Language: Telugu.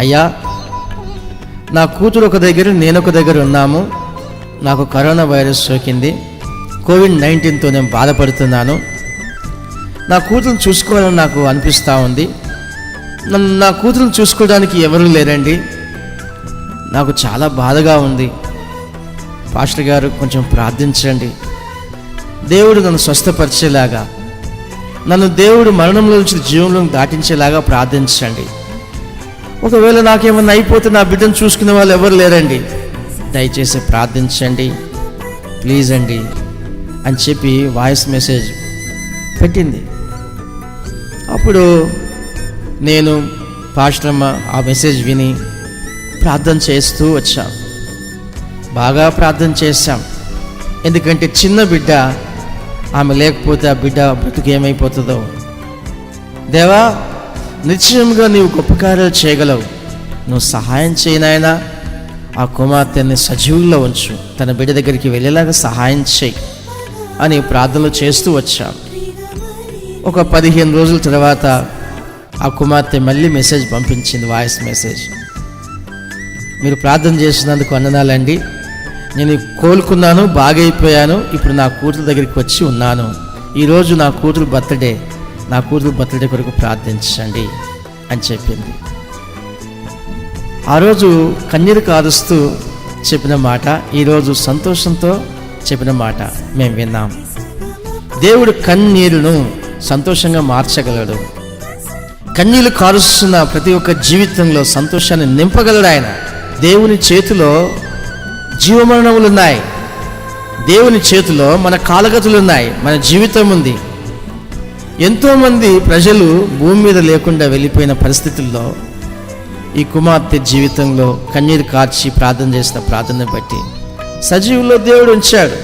అయ్యా నా కూతురు ఒక దగ్గర నేను ఒక దగ్గర ఉన్నాము. నాకు కరోనా వైరస్ సోకింది. కోవిడ్ నైన్టీన్తో నేను బాధపడుతున్నాను. నా కూతురుని చూసుకోవాలని నాకు అనిపిస్తూ ఉంది. నన్ను నా కూతురుని చూసుకోవడానికి ఎవరు లేరండి. నాకు చాలా బాధగా ఉంది. పాస్టర్ గారు కొంచెం ప్రార్థించండి. దేవుడు నన్ను స్వస్థపరిచేలాగా నన్ను దేవుడు మరణంలో నుంచి జీవంలో దాటించేలాగా ప్రార్థించండి. ఒకవేళ నాకేమన్నా అయిపోతే నా బిడ్డను చూసుకునే వాళ్ళు ఎవరు లేరండి. దయచేసి ప్రార్థించండి. ప్లీజ్ అండి అని చెప్పి వాయిస్ మెసేజ్ పెట్టింది. అప్పుడు నేను పాశ్రమ ఆ మెసేజ్ విని ప్రార్థన చేస్తూ వచ్చాం. బాగా ప్రార్థన చేశాం. ఎందుకంటే చిన్న బిడ్డ ఆమె లేకపోతే ఆ బిడ్డ బ్రతుకు ఏమైపోతుందో. దేవా నిశ్చయంగా నీవు గొప్ప కార్యాలు చేయగలవు. నువ్వు సహాయం చేయనాయనా ఆ కుమార్తెని సజీవుల్లో ఉంచు. తన బిడ్డ దగ్గరికి వెళ్ళేలాగా సహాయం చేయి అని ప్రార్థనలు చేస్తూ వచ్చాం. ఒక పదిహేను రోజుల తర్వాత ఆ కుమార్తె మళ్ళీ మెసేజ్ పంపించింది వాయిస్ మెసేజ్. మీరు ప్రార్థన చేసినందుకు వందనాలండి. నేను కోలుకున్నాను బాగైపోయాను. ఇప్పుడు నా కూతురు దగ్గరికి వచ్చి ఉన్నాను. ఈరోజు నా కూతురు బర్త్డే. నా కూతురు బర్త్డే కొరకు ప్రార్థించండి అని చెప్పింది. ఆ రోజు కన్నీరు కారుస్తూ చెప్పిన మాట ఈరోజు సంతోషంతో చెప్పిన మాట మేము విన్నాం. దేవుడు కన్నీరును సంతోషంగా మార్చగలడు. కన్నీళ్ళు కారుస్తున్న ప్రతి ఒక్క జీవితంలో సంతోషాన్ని నింపగలడు ఆయన. దేవుని చేతిలో జీవమరణములు ఉన్నాయి దేవుని చేతిలో మన కాలగతులు ఉన్నాయి మన జీవితం ఉంది. ఎంతోమంది ప్రజలు భూమి మీద లేకుండా వెళ్ళిపోయిన పరిస్థితుల్లో ఈ కుమార్తె జీవితంలో కన్నీరు కార్చి ప్రార్థన చేసిన ప్రార్థన బట్టి సజీవుల్లో దేవుడు ఉంచాడు.